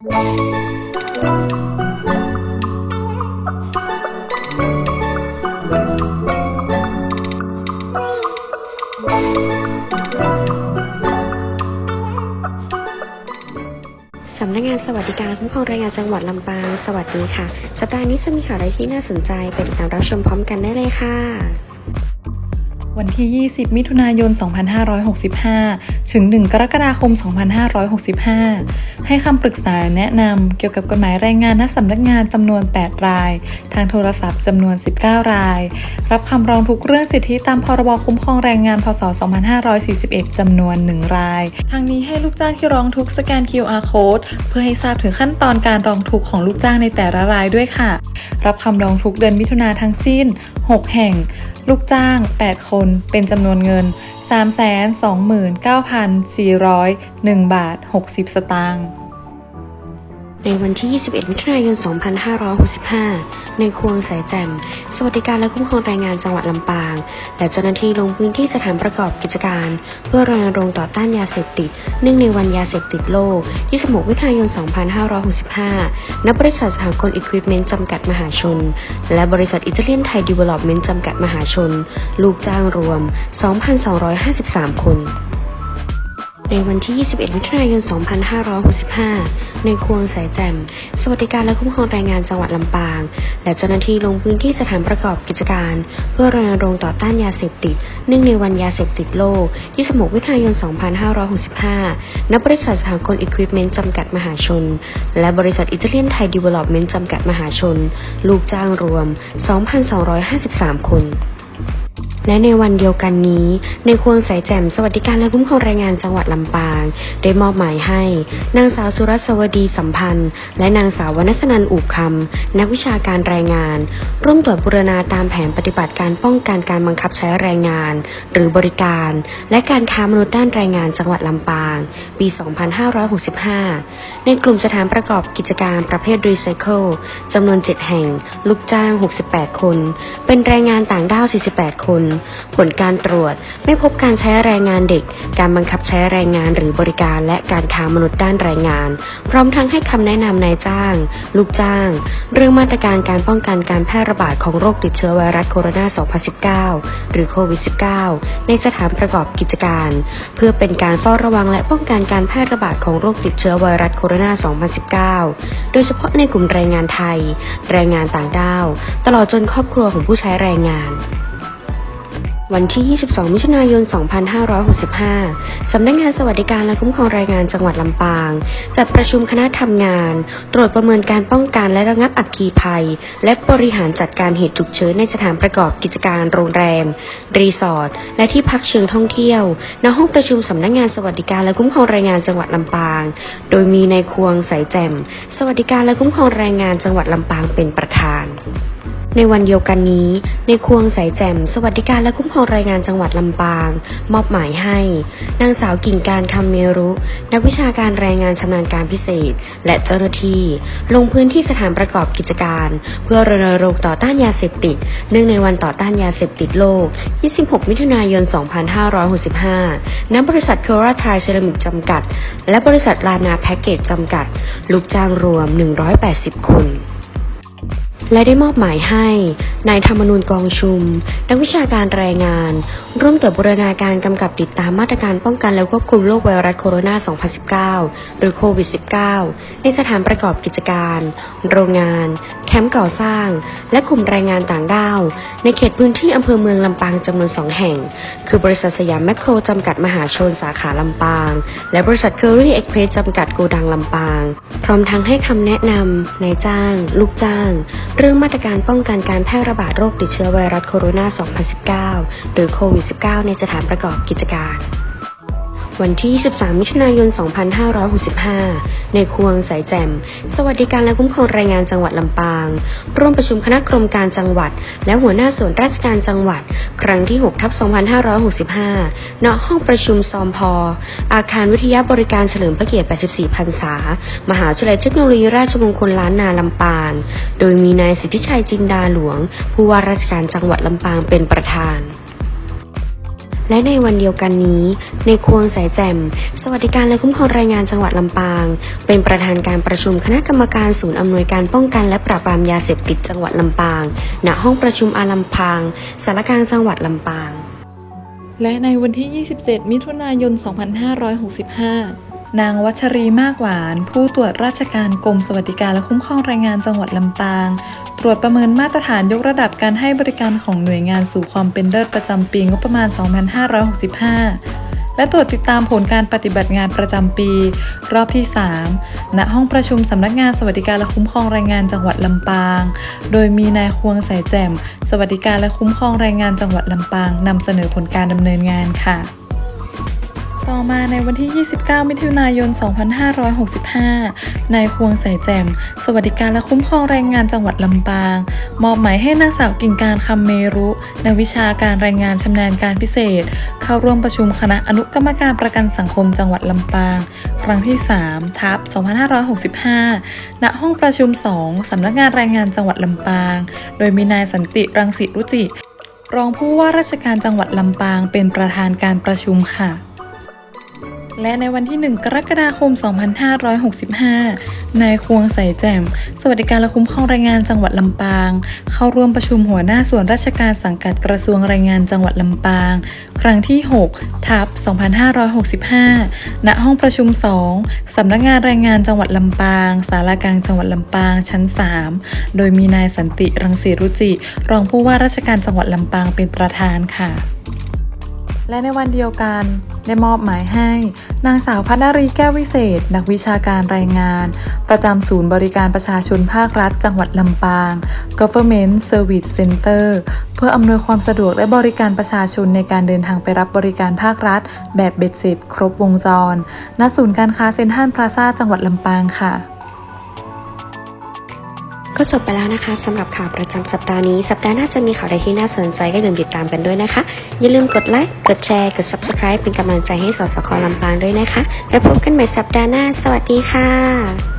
สำนักงานสวัสดิการคุ้ครองแรงงานจังหวัดลำปาง สวัสดีค่ะ สัปดาห์นี้จะมีข่าวอะไรที่น่าสนใจ ไปติดตามรับชมพร้อมกันได้เลยค่ะ วันที่ 20 มิถุนายน 2565 ถึง 1 กรกฎาคม 2565 ให้คำปรึกษาแนะนำเกี่ยวกับกฎหมายแรงงานณสำนักงานจำนวน 8 ราย ทางโทรศัพท์จำนวน 19 ราย รับคำร้องทุกเรื่องสิทธิตามพรบคุ้มครองแรงงาน พศ 2541 จำนวน 1 ราย ทางนี้ให้ลูกจ้างที่ร้องทุกสแกน QR code เพื่อให้ทราบถึงขั้นตอนการร้องทุกของลูกจ้างในแต่ละรายด้วยค่ะ รับคำร้องทุกเดือนมิถุนาทั้งสิ้น 6 แห่ง ลูกจ้าง 8 คนเป็นจำนวนเงิน 329,401 บาท 60 สตางค์ ในวันที่ 21 มิถุนายน 2565 ในควงสายแจ่ม สวัสดิการและคุ้มครองแรงงานจังหวัดลำปาง และเจ้าหน้าที่ลงพื้นที่สถานประกอบกิจการ เพื่อรณรงค์ต่อต้านยาเสพติด เนื่องในวันยาเสพติดโลก 26 มิถุนายน 2565 ณ บริษัทสหกลอิควิปเมนต์จำกัดมหาชน และบริษัทอิตาเลียนไทยดีเวล็อปเมนต์จำกัดมหาชน ลูกจ้างรวม 2,253 คน ในวันที่ 21 มิถุนายน 2565 ในควงสายแจ่มสวัสดิการและคุ้มครองแรงงานจังหวัดลำปาง และเจ้าหน้าที่ลงพื้นที่สถานประกอบกิจการ เพื่อรณรงค์ต่อต้านยาเสพติด เนื่องในวันยาเสพติดโลก 26 มิถุนายน 2565 ณ บริษัทสหกลอิควิปเมนต์จำกัดมหาชน และบริษัทอิตาเลียนไทยดีเวล็อปเมนต์จำกัดมหาชน ลูกจ้างรวม 2,253 คน และในวันเดียวกันนี้ ในควงสายแจ่มสวัสดิการและคุ้มครองแรงงานจังหวัดลำปาง ได้มอบหมายให้ นางสาวสุรัสวดีสัมพันธ์ และนางสาววนัสนันอู่คำนักวิชาการแรงงาน ร่วมตรวจบูรณาตามแผนปฏิบัติการป้องกันการบังคับใช้แรงงาน หรือบริการ และการค้ามนุษย์ด้านแรงงานจังหวัดลำปาง ปี 2565 ในกลุ่มสถานประกอบกิจการประเภทรีไซเคิลจำนวน 7 แห่ง ลูกจ้าง 68 คน เป็นแรงงานต่างด้าว 48 คนผลการตรวจไม่พบการใช้แรงงานเด็ก การบังคับใช้แรงงานหรือบริการและการค้ามนุษย์ด้านแรงงาน พร้อมทั้งให้คำแนะนำนายจ้าง ลูกจ้าง เรื่องมาตรการการป้องกันการแพร่ระบาดของโรคติดเชื้อไวรัสโคโรนา 2019 หรือโควิด -19 ในสถานประกอบกิจการ เพื่อเป็นการเฝ้าระวังและป้องกันการแพร่ระบาดของโรคติดเชื้อไวรัสโคโรนา 2019 โดยเฉพาะในกลุ่มแรงงานไทย แรงงานต่างด้าว ตลอดจนครอบครัวของผู้ใช้แรงงาน วันที่ 22 มิถุนายน 2565 สำนักงานสวัสดิการและคุ้มครองแรงงานจังหวัดลำปาง จัดประชุมคณะทำงาน ตรวจประเมินการป้องกันและระงับอัคคีภัย และบริหารจัดการเหตุฉุกเฉินในสถานประกอบกิจการโรงแรม รีสอร์ท และที่พักเชิงท่องเที่ยว ณ ห้องประชุมสำนักงานสวัสดิการและคุ้มครองแรงงานจังหวัดลำปาง โดยมีนายควงสายแจ่ม สวัสดิการและคุ้มครองแรงงานจังหวัดลำปางเป็นประธาน ในวันเดียวกันนี้ ในควงสายแจ่มสวัสดิการและคุ้มครองแรงงานจังหวัดลำปาง มอบหมายให้ นางสาวกิ่งการคำเมรุ นักวิชาการแรงงานชำนาญการพิเศษ และเจ้าหน้าที่ ลงพื้นที่สถานประกอบกิจการ เพื่อรณรงค์ต่อต้านยาเสพติด เนื่องในวันต่อต้านยาเสพติดโลก 26 มิถุนายน 2565 ณ บริษัทเคอราไทยเซรามิกจำกัด และบริษัทลานาแพ็กเกจจำกัด ลูกจ้างรวม 180 คน และได้มอบหมายให้นายธรรมนูญกองชุม นักวิชาการแรงงาน ร่วมตรวจบูรณาการกำกับติดตามมาตรการป้องกันและควบคุมโรคไวรัสโคโรนา 2019 หรือโควิด -19 ในสถานประกอบกิจการ โรงงาน แคมป์ก่อสร้าง และกลุ่มแรงงานต่างด้าว ในเขตพื้นที่อำเภอเมืองลำปางจำนวนสองแห่ง คือบริษัทสยามแมคโครจำกัดมหาชนสาขาลำปาง และบริษัทเคอรี่เอ็กเพรสจำกัดโกดังลำปาง พร้อมทั้งให้คำแนะนำนายจ้าง ลูกจ้างเรื่องมาตรการป้องกันการแพร่ระบาดโรคติดเชื้อไวรัสโคโรนา 2019 หรือโควิด -19 ในสถานประกอบกิจการ วันที่23มิถุนายน 2565 ในควงสายแจ่ม สวัสดิการและคุ้มครองแรงงานจังหวัดลำปาง ร่วมประชุมคณะกรมการจังหวัด และหัวหน้าส่วนราชการจังหวัด ครั้งที่ 6 ทับ 2565 ณ ห้องประชุมซอมพอ อาคารวิทยาบริการเฉลิมพระเกียรติ 84 พรรษา มหาวิทยาลัยเทคโนโลยีราชมงคลล้านนาลำปาง โดยมีนายสิทธิชัยจินดาหลวง ผู้ว่าราชการจังหวัดลำปางเป็นประธาน และในวันเดียวกันนี้ ในควงสายแจ่ม สวัสดิการและคุ้มครองแรงงานจังหวัดลำปาง เป็นประธานการประชุมคณะกรรมการศูนย์อำนวยการป้องกันและปราบปรามยาเสพติดจังหวัดลำปาง ณ ห้องประชุมอาลำพาง สารกลางจังหวัดลำปาง และในวันที่ 27 มิถุนายน 2565 นางวัชรีมากหวาน ผู้ตรวจราชการกรมสวัสดิการและคุ้มครองแรงงานจังหวัดลำปาง ตรวจประเมินมาตรฐานยกระดับการให้บริการของหน่วยงานสู่ความเป็นเลิศประจำปีงบประมาณ 2565 และตรวจติดตามผลการปฏิบัติงานประจำปี รอบที่ 3 ณ ห้องประชุมสำนักงานสวัสดิการและคุ้มครองแรงงานจังหวัดลำปาง โดยมีนายควงสายแจ่ม สวัสดิการและคุ้มครองแรงงานจังหวัดลำปางนำเสนอผลการดำเนินงานค่ะ ต่อมาในวันที่ 29 มิถุนายน 2565 นายควงสายแจ่ม สวัสดิการและคุ้มครองแรงงานจังหวัดลำปาง มอบหมายให้นางสาวกิ่งการคำเมรุนักวิชาการแรงงานชำนาญการพิเศษ เข้าร่วมประชุมคณะอนุกรรมการประกันสังคมจังหวัดลำปาง ครั้งที่ 3 ทับ 2565 ณ ห้องประชุม 2 สำนักงานแรงงานจังหวัดลำปาง โดยมีนายสันติรังสิรุจิ รองผู้ว่าราชการจังหวัดลำปางเป็นประธานการประชุมค่ะ และในวันที่ 1 กรกฎาคม 2565 นายควงใสแจ่ม สวัสดิการและคุ้มครองแรงงานจังหวัดลำปาง เข้าร่วมประชุมหัวหน้าส่วนราชการสังกัดกระทรวงแรงงานจังหวัดลำปาง ครั้งที่ 6 ทับ 2565 ณ ห้องประชุม 2 สำนักงานแรงงานจังหวัดลำปาง สารากลางจังหวัดลำปาง ชั้น 3 โดยมีนายสันติ รังสีรุจิ รองผู้ว่าราชการจังหวัดลำปางเป็นประธานค่ะ และในวันเดียวกันได้มอบหมายให้ นางสาวพัฒนารีแก้ววิเศษ นักวิชาการรายงาน ประจำศูนย์บริการประชาชนภาครัฐ จังหวัดลำปาง Government Service Center เพื่ออำนวยความสะดวกและบริการประชาชนในการเดินทางไปรับบริการภาครัฐ แบบเบ็ดเสร็จ ครบวงจร ณ ศูนย์การค้าเซ็นทรัลพลาซาจังหวัดลำปางค่ะ ก็จบไปแล้วนะคะสำหรับข่าวประจำสัปดาห์นี้ สัปดาห์หน้าจะมีข่าวใดที่น่าสนใจก็อย่าลืมติดตามกันด้วยนะคะ อย่าลืมกดไลค์ กดแชร์ กด subscribe เป็นกำลังใจให้สสคลำปางด้วยนะคะ แล้วพบกันใหม่สัปดาห์หน้า สวัสดีค่ะ